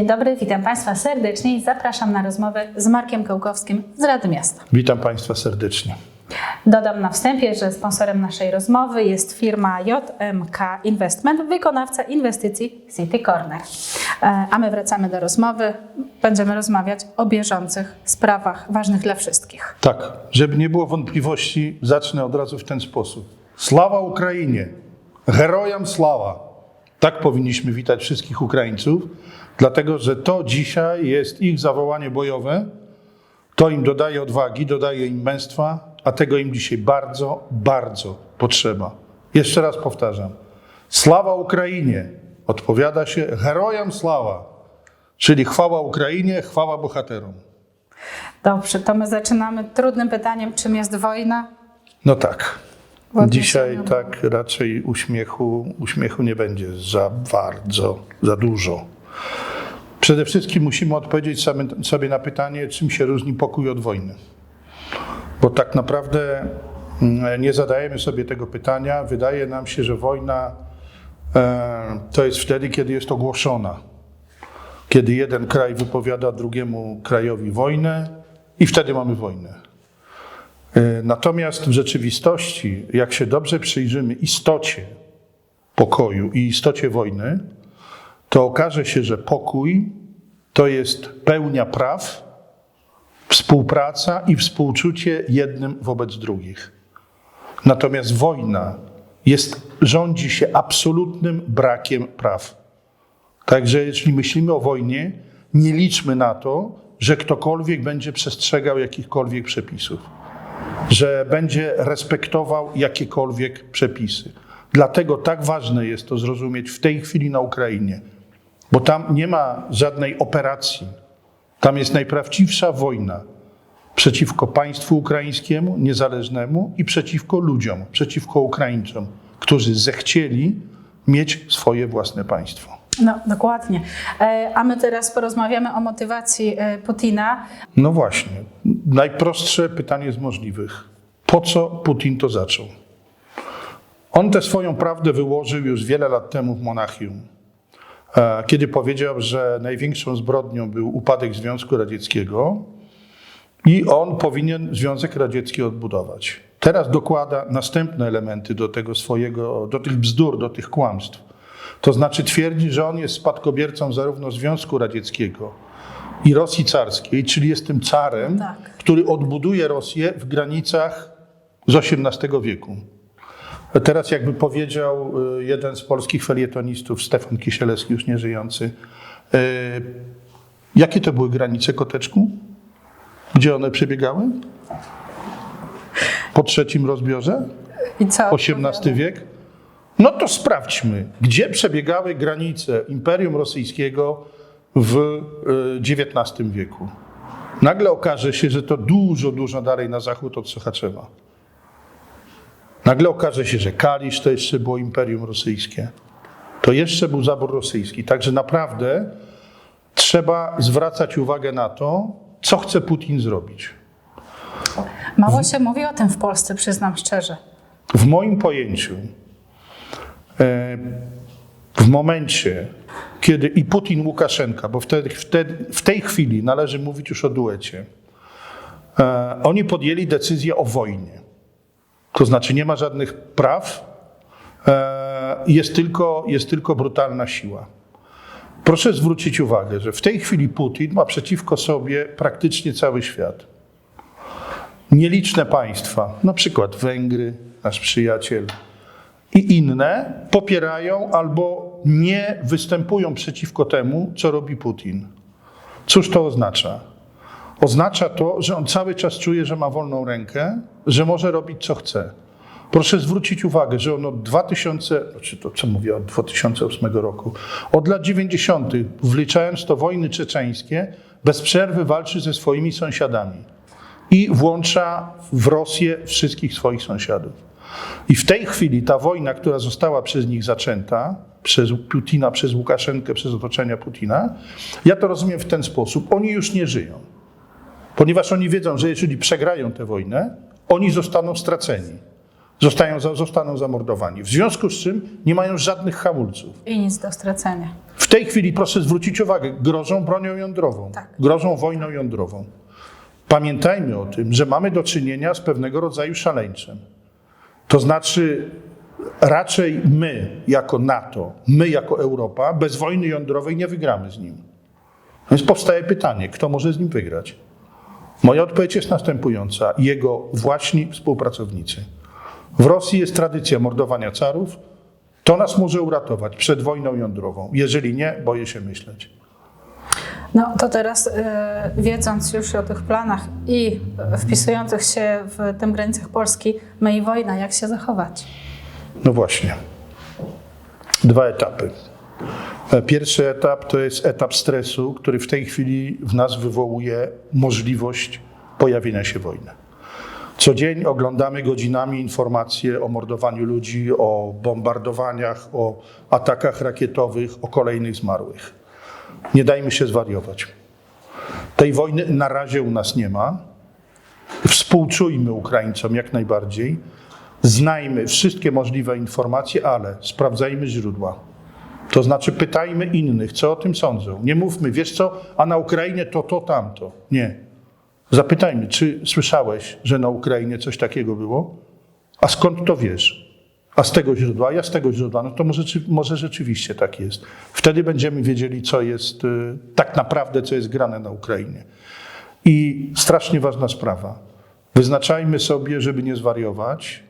Dzień dobry, witam Państwa serdecznie i zapraszam na rozmowę z Markiem Kełkowskim z Rady Miasta. Witam Państwa serdecznie. Dodam na wstępie, że sponsorem naszej rozmowy jest firma JMK Investment, wykonawca inwestycji City Corner. E, A my wracamy do rozmowy. Będziemy rozmawiać o bieżących sprawach ważnych dla wszystkich. Tak, żeby nie było wątpliwości, zacznę od razu w ten sposób. Sława Ukrainie! Herojam sława! Tak powinniśmy witać wszystkich Ukraińców, dlatego że to dzisiaj jest ich zawołanie bojowe. To im dodaje odwagi, dodaje im męstwa, a tego im dzisiaj bardzo, bardzo potrzeba. Jeszcze raz powtarzam. Sława Ukrainie! Odpowiada się herojam sława, czyli chwała Ukrainie, chwała bohaterom. Dobrze, to my zaczynamy trudnym pytaniem, czym jest wojna? No tak. Dzisiaj tak raczej uśmiechu, uśmiechu nie będzie za bardzo, za dużo. Przede wszystkim musimy odpowiedzieć sobie na pytanie, czym się różni pokój od wojny. Bo tak naprawdę mm, nie zadajemy sobie tego pytania. Wydaje nam się, że wojna e, to jest wtedy, kiedy jest ogłoszona. Kiedy jeden kraj wypowiada drugiemu krajowi wojnę i wtedy mamy wojnę. E, Natomiast w rzeczywistości, jak się dobrze przyjrzymy istocie pokoju i istocie wojny, to okaże się, że pokój to jest pełnia praw, współpraca i współczucie jednym wobec drugich. Natomiast wojna jest, rządzi się absolutnym brakiem praw. Także jeśli myślimy o wojnie, nie liczmy na to, że ktokolwiek będzie przestrzegał jakichkolwiek przepisów że będzie respektował jakiekolwiek przepisy. Dlatego tak ważne jest to zrozumieć w tej chwili na Ukrainie, bo tam nie ma żadnej operacji. Tam jest najprawdziwsza wojna przeciwko państwu ukraińskiemu, niezależnemu i przeciwko ludziom, przeciwko Ukraińcom, którzy zechcieli mieć swoje własne państwo. No, dokładnie. E, A my teraz porozmawiamy o motywacji e, Putina. No właśnie, najprostsze pytanie z możliwych. Po co Putin to zaczął? On tę swoją prawdę wyłożył już wiele lat temu w Monachium, e, kiedy powiedział, że największą zbrodnią był upadek Związku Radzieckiego i on powinien Związek Radziecki odbudować. Teraz dokłada następne elementy do tego swojego, do tych bzdur, do tych kłamstw. To znaczy twierdzi, że on jest spadkobiercą zarówno Związku Radzieckiego, i Rosji carskiej, czyli jest tym carem, Tak. który odbuduje Rosję w granicach z XVIII wieku. Teraz jakby powiedział y, jeden z polskich felietonistów, Stefan Kisielewski, już nieżyjący, y, jakie to były granice koteczku? Gdzie one przebiegały? Po trzecim rozbiorze? I co? XVIII wiek? No to sprawdźmy, gdzie przebiegały granice Imperium Rosyjskiego w XIX wieku. Nagle okaże się, że to dużo, dużo dalej na zachód od Sochaczewa. Nagle okaże się, że Kalisz to jeszcze było Imperium Rosyjskie. To jeszcze był zabór rosyjski. Także naprawdę trzeba zwracać uwagę na to, co chce Putin zrobić. Mało się mówi o tym w Polsce, przyznam szczerze. W moim pojęciu, e, w momencie, kiedy i Putin, Łukaszenka, bo wtedy, wtedy, w tej chwili należy mówić już o duecie, e, oni podjęli decyzję o wojnie. To znaczy nie ma żadnych praw, e, jest tylko, jest tylko brutalna siła. Proszę zwrócić uwagę, że w tej chwili Putin ma przeciwko sobie praktycznie cały świat nieliczne państwa, na przykład Węgry, nasz przyjaciel, i inne popierają albo nie występują przeciwko temu, co robi Putin. Cóż to oznacza? Oznacza to, że on cały czas czuje, że ma wolną rękę, że może robić co chce. Proszę zwrócić uwagę, że on od 2000, znaczy to co mówię, od 2008 roku, od lat 90., wliczając to wojny czeczeńskie, bez przerwy walczy ze swoimi sąsiadami i włącza w Rosję wszystkich swoich sąsiadów. I w tej chwili ta wojna, która została przez nich zaczęta, przez Putina, przez Łukaszenkę, przez otoczenia Putina, ja to rozumiem w ten sposób. Oni już nie żyją. Ponieważ oni wiedzą, że jeżeli przegrają tę wojnę, oni zostaną straceni. Zostają, zostaną zamordowani. W związku z czym nie mają żadnych hamulców. I nic do stracenia. W tej chwili, proszę zwrócić uwagę, grożą bronią jądrową, Tak. grożą wojną jądrową. Pamiętajmy o tym, że mamy do czynienia z pewnego rodzaju szaleńczem. To znaczy, raczej my jako NATO, my jako Europa, bez wojny jądrowej nie wygramy z nim. Więc powstaje pytanie, kto może z nim wygrać? Moja odpowiedź jest następująca: jego właśnie współpracownicy. W Rosji jest tradycja mordowania carów. To nas może uratować przed wojną jądrową. Jeżeli nie, boję się myśleć. No to teraz, e, wiedząc już o tych planach i wpisujących się w tym granicach Polski, my i wojna, jak się zachować? No właśnie. Dwa etapy. Pierwszy etap to jest etap stresu, który w tej chwili w nas wywołuje możliwość pojawienia się wojny. Co dzień oglądamy godzinami informacje o mordowaniu ludzi, o bombardowaniach, o atakach rakietowych, o kolejnych zmarłych. Nie dajmy się zwariować. Tej wojny na razie u nas nie ma. Współczujmy Ukraińcom jak najbardziej. Znajmy wszystkie możliwe informacje, ale sprawdzajmy źródła. To znaczy pytajmy innych, co o tym sądzą. Nie mówmy, wiesz co, a na Ukrainie to, to, tamto. Nie. Zapytajmy, czy słyszałeś, że na Ukrainie coś takiego było? A skąd to wiesz? A z tego źródła, ja z tego źródła, no to może, może rzeczywiście tak jest. Wtedy będziemy wiedzieli, co jest y, tak naprawdę, co jest grane na Ukrainie. I strasznie ważna sprawa. Wyznaczajmy sobie, żeby nie zwariować,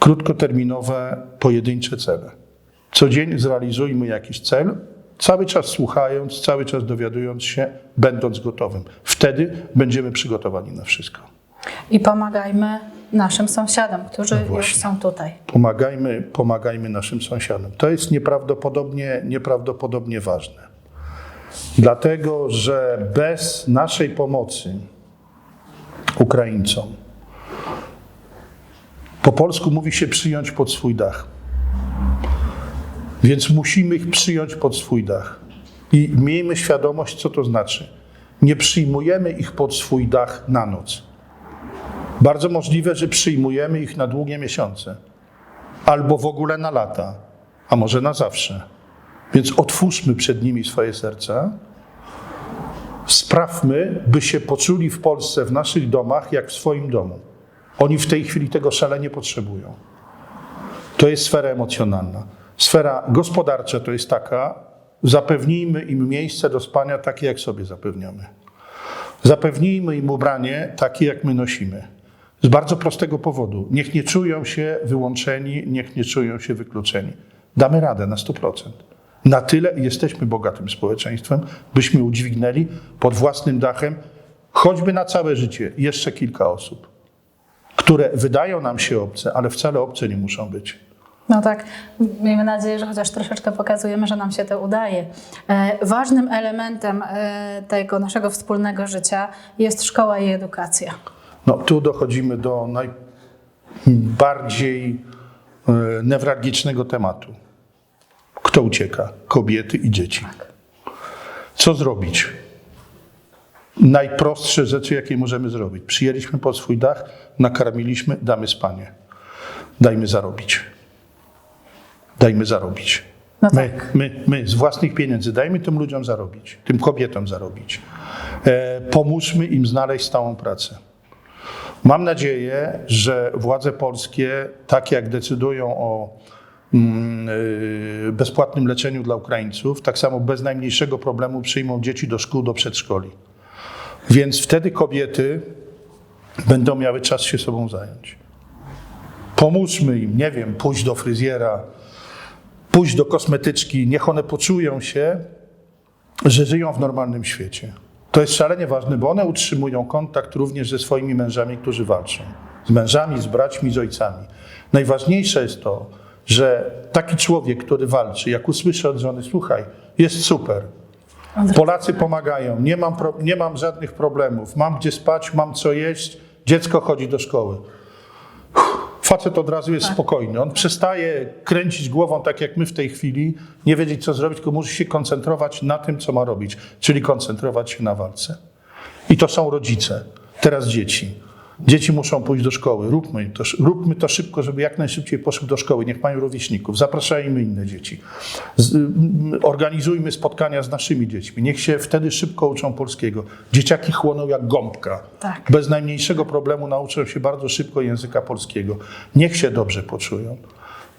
krótkoterminowe, pojedyncze cele. Co dzień zrealizujmy jakiś cel, cały czas słuchając, cały czas dowiadując się, będąc gotowym. Wtedy będziemy przygotowani na wszystko. I pomagajmy naszym sąsiadom, którzy już No właśnie. są tutaj. Pomagajmy, pomagajmy naszym sąsiadom. To jest nieprawdopodobnie, nieprawdopodobnie ważne. Dlatego, że bez naszej pomocy Ukraińcom, po polsku mówi się przyjąć pod swój dach. Więc musimy ich przyjąć pod swój dach. I miejmy świadomość, co to znaczy. Nie przyjmujemy ich pod swój dach na noc. Bardzo możliwe, że przyjmujemy ich na długie miesiące, albo w ogóle na lata, a może na zawsze. Więc otwórzmy przed nimi swoje serca. Sprawmy, by się poczuli w Polsce, w naszych domach, jak w swoim domu. Oni w tej chwili tego szalenie potrzebują. To jest sfera emocjonalna. Sfera gospodarcza to jest taka, zapewnijmy im miejsce do spania takie, jak sobie zapewniamy. Zapewnijmy im ubranie takie, jak my nosimy. Z bardzo prostego powodu. Niech nie czują się wyłączeni, niech nie czują się wykluczeni. Damy radę na 100%. Na tyle jesteśmy bogatym społeczeństwem, byśmy udźwignęli pod własnym dachem, choćby na całe życie, jeszcze kilka osób, które wydają nam się obce, ale wcale obce nie muszą być. No tak, miejmy nadzieję, że chociaż troszeczkę pokazujemy, że nam się to udaje. E, ważnym elementem e, tego naszego wspólnego życia jest szkoła i edukacja. No, tu dochodzimy do najbardziej e, newralgicznego tematu. Kto ucieka? Kobiety i dzieci. Co zrobić? Najprostsze rzeczy, jakie możemy zrobić. Przyjęliśmy pod swój dach, nakarmiliśmy, damy spanie. Dajmy zarobić. Dajmy zarobić. No My, tak. my, my z własnych pieniędzy dajmy tym ludziom zarobić, tym kobietom zarobić. E, pomóżmy im znaleźć stałą pracę. Mam nadzieję, że władze polskie, tak jak decydują o mm, y, bezpłatnym leczeniu dla Ukraińców, tak samo bez najmniejszego problemu przyjmą dzieci do szkół, do przedszkoli. Więc wtedy kobiety będą miały czas się sobą zająć. Pomóżmy im, nie wiem, pójść do fryzjera, pójść do kosmetyczki, niech one poczują się, że żyją w normalnym świecie. To jest szalenie ważne, bo one utrzymują kontakt również ze swoimi mężami, którzy walczą. Z mężami, z braćmi, z ojcami. Najważniejsze jest to, że taki człowiek, który walczy, jak usłyszy od żony, słuchaj, jest super. Polacy pomagają, nie mam, nie mam żadnych problemów, mam gdzie spać, mam co jeść, dziecko chodzi do szkoły. Facet od razu jest spokojny. On przestaje kręcić głową tak jak my w tej chwili, nie wiedzieć co zrobić, tylko musi się koncentrować na tym, co ma robić, czyli koncentrować się na walce. I to są rodzice, teraz dzieci. Dzieci muszą pójść do szkoły. Róbmy to, róbmy to szybko, żeby jak najszybciej poszły do szkoły. Niech mają rówieśników. Zapraszajmy inne dzieci. Z, m, organizujmy spotkania z naszymi dziećmi. Niech się wtedy szybko uczą polskiego. Dzieciaki chłoną jak gąbka. Tak. Bez najmniejszego problemu nauczą się bardzo szybko języka polskiego. Niech się dobrze poczują.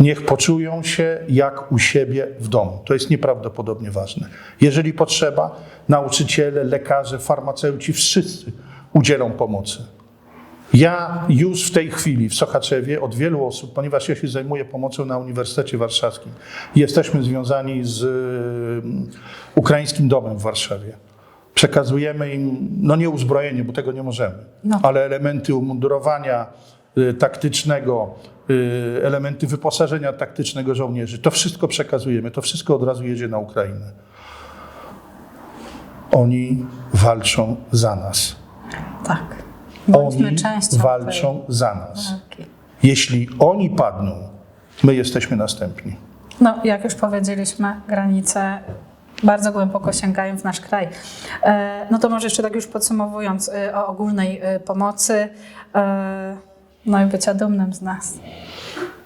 Niech poczują się jak u siebie w domu. To jest nieprawdopodobnie ważne. Jeżeli potrzeba, nauczyciele, lekarze, farmaceuci, wszyscy udzielą pomocy. Ja już w tej chwili w Sochaczewie od wielu osób, ponieważ ja się zajmuję pomocą na Uniwersytecie Warszawskim, jesteśmy związani z y, Ukraińskim Domem w Warszawie. Przekazujemy im, no nie uzbrojenie, bo tego nie możemy, No. ale elementy umundurowania y, taktycznego, y, elementy wyposażenia taktycznego żołnierzy. To wszystko przekazujemy, to wszystko od razu jedzie na Ukrainę. Oni walczą za nas. Tak. Bądźmy Oni walczą za nas. tej. Jeśli oni padną, my jesteśmy następni. No, jak już powiedzieliśmy, granice bardzo głęboko sięgają w nasz kraj. E, No to może jeszcze tak już podsumowując e, o ogólnej e, pomocy, no i bycia dumnym z nas.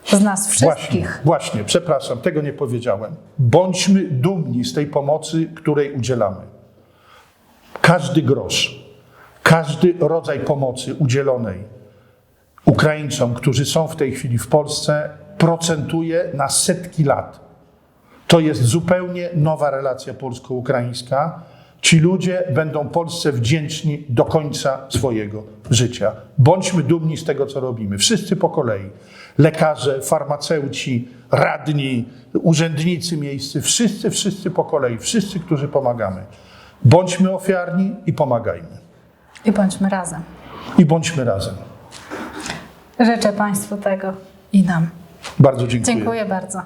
Z nas Właśnie, wszystkich. właśnie, przepraszam, tego nie powiedziałem. Bądźmy dumni z tej pomocy, której udzielamy. Każdy grosz, każdy rodzaj pomocy udzielonej Ukraińcom, którzy są w tej chwili w Polsce, procentuje na setki lat. To jest zupełnie nowa relacja polsko-ukraińska. Ci ludzie będą Polsce wdzięczni do końca swojego życia. Bądźmy dumni z tego, co robimy. Wszyscy po kolei. Lekarze, farmaceuci, radni, urzędnicy miejscy, wszyscy, wszyscy po kolei, wszyscy, którzy pomagamy. Bądźmy ofiarni i pomagajmy. I bądźmy razem. I bądźmy razem. Życzę Państwu tego i nam. Bardzo dziękuję. Dziękuję bardzo.